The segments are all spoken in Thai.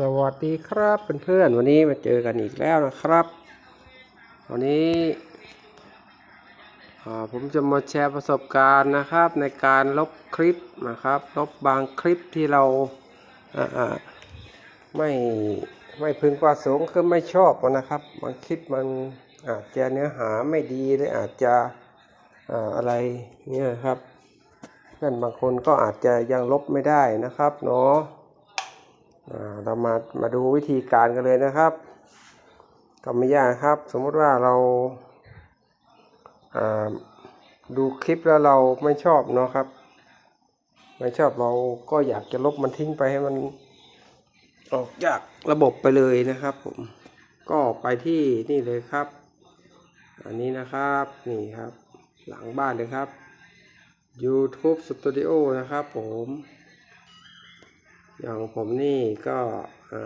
สวัสดีครับเพื่อนๆวันนี้มาเจอกันอีกแล้วนะครับ วันนี้ผมจะมาแชร์ประสบการณ์นะครับ ในการลบคลิปนะครับ ลบบางคลิปที่เราาไม่ไม่พึงประสงค์คือไม่ชอบนะครับบางคลิปมันอาจจะเนื้อหาไม่ดีหรืออาจจะออะไรเนี่ยครับเพื่อนบางคนก็อาจจะยังลบไม่ได้นะครับเนาะ เรามามาดูวิธีการกันเลยนะครับก็ไม่ยากครับ สมมติว่าเราอ่าดูคลิปแล้วเราไม่ชอบเนาะครับ ไม่ชอบเราก็อยากจะลบมันทิ้งไปให้มันออกจากระบบไปเลยนะครับผมก็ไปที่นี่เลยครับ อันนี้นะครับนี่ครับ หลังบ้านเลยครับ YouTube Studio นะครับผม อย่างผมนี่ก็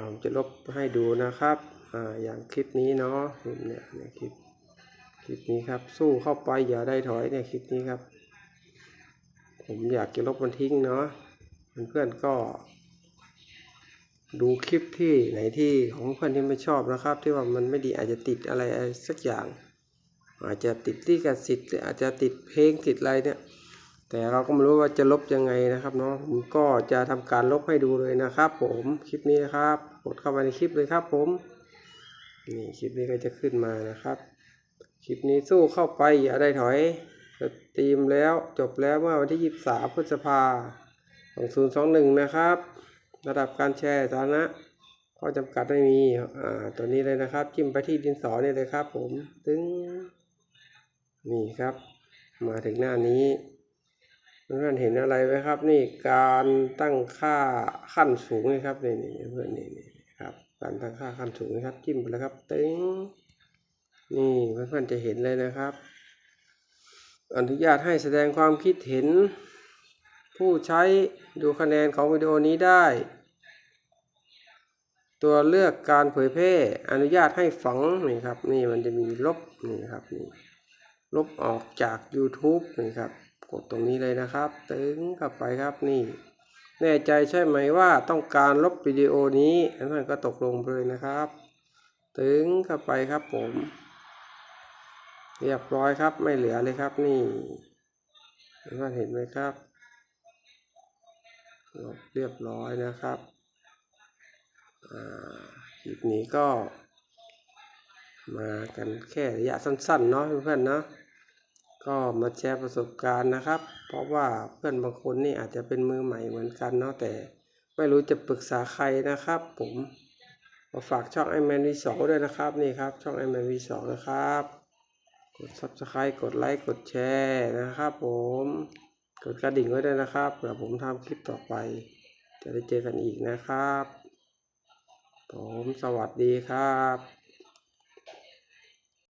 ผมจะลบให้ดูนะครับออย่างคลิปนี้เนาะเนี่ยเนี่ยคลิปคลิปนี้ครับ สู้เข้าไปอย่าได้ถอยเนี่ยคลิปนี้ครับ ผมอยากจะลบมันทิ้งเนาะเพื่อนๆก็ ดูคลิปที่ไหนที่ของเพื่อนที่ไม่ชอบนะครับ ที่ว่ามันไม่ดีอาจจะติดอะไรสักอย่าง อาจจะติดลิขสิทธิ์อาจจะติดเพลงติดอะไรเนี่ย แต่เราก็ไม่รู้ว่าจะลบยังไงนะครับเนาะผมก็จะทำการลบให้ดูเลยนะครับ ผมคลิปนี้นะครับ กดเข้าไปในคลิปเลยครับ ผมนี่คลิปนี้ก็จะขึ้นมานะครับ คลิปนี้สู้เข้าไปอย่าได้ถอยสตรีมแล้วจบแล้วเมื่อวันที่ 23 พฤษภา2021 นะครับ ระดับการแชร์สาธารณะข้อจำกัดไม่มีอ่าตัวนี้เลยนะครับ จิ้มไปที่ดินสอนี่เลยครับ ผมตึง นี่ครับ มาถึงหน้านี้ เพื่อนๆเห็นอะไรไหมครับ นี่การตั้งค่าขั้นสูงนี่ครับนี่นี่เพื่อนนี่นี่ครับ การตั้งค่าขั้นสูงนะครับจิ้มไปแล้วครับตึงนี่เพื่อนๆจะเห็นเลยนะครับ อนุญาตให้แสดงความคิดเห็น ผู้ใช้ดูคะแนนของวิดีโอนี้ได้ ตัวเลือกการเผยแพร่อนุญาตให้ฝังนี่ครับ นี่มันจะมีลบนี่ครับนี่ลบออกจาก YouTube นี่ครับ กดตรงนี้เลยนะครับ ตึงเข้าไปครับนี่ แน่ใจใช่ไหมว่าต้องการลบวิดีโอนี้ท่านก็ตกลงเลยนะครับ ตึงเข้าไปครับผม เรียบร้อยครับไม่เหลือเลยครับนี่ท่านเห็นไหมครับลบเรียบร้อยนะครับอ่าคลิปนี้ก็มากันแค่ระยะสั้นๆเนาะเพื่อนๆเนาะ ก็มาแชร์ประสบการณ์นะครับ เพราะว่าเพื่อนบางคนนี่อาจจะเป็นมือใหม่เหมือนกันเนาะแต่ไม่รู้จะปรึกษาใครนะครับ ผมมาฝากช่องไอแมนวีสองด้วยนะครับนี่ครับ ช่องไอแมนวีสองนะครับ กด subscribe กดไลค์กดแชร์นะครับ ผมกดกระดิ่งไว้ด้วยนะครับเผื่อผมทำคลิปต่อไป จะได้เจอกันอีกนะครับ ผมสวัสดีครับ